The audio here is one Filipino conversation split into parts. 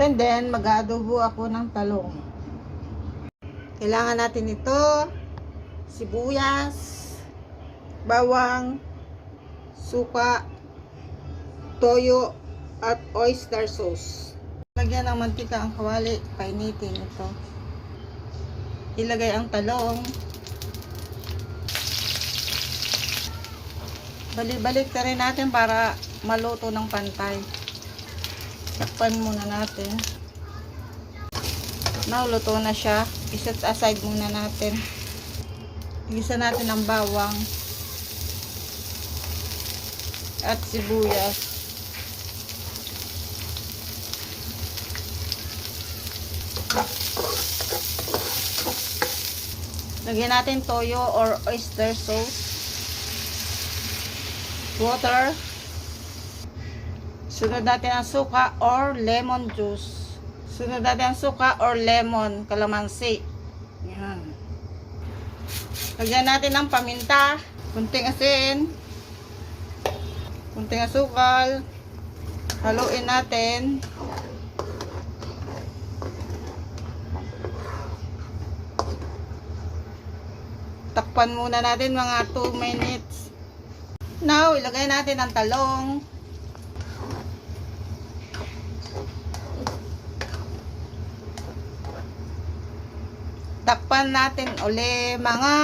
And then, mag-adobo ako ng talong. Kailangan natin ito, sibuyas, bawang, suka, toyo, at oyster sauce. Lagyan ng mantika ang kawali, painitin ito. Ilagay ang talong. Balik-balik na rin natin para maluto ng pantay. Takpan muna natin. Now, luto na siya. Iset aside muna natin. Igisa natin ang bawang. At sibuyas. Lagyan natin toyo or oyster sauce. Water. Sunod natin ang suka or lemon juice. Sunod natin ang suka or lemon, kalamansi. Yan. Lagyan natin ng paminta, kunting asin, kunting asukal. Haluin natin. Takpan muna natin mga 2 minutes. Now, ilagay natin ang talong. Takpan natin uli mga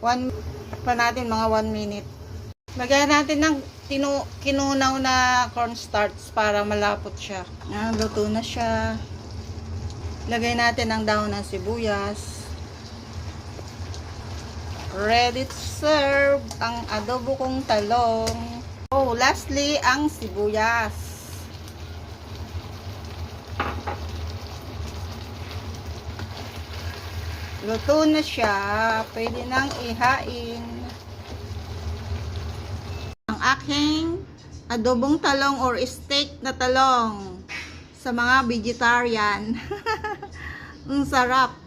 1 takpan natin mga 1 minute. Lagyan natin ng tinu, kinunaw na cornstarch para malapot siya. Yan, luto na siya. Lagay natin ang dahon ng sibuyas. Ready to serve ang adobo kong talong. Oh, lastly, ang sibuyas. Luto na siya. Pwede nang ihain. Ang aking adobong talong or steak na talong sa mga vegetarian. Ang sarap.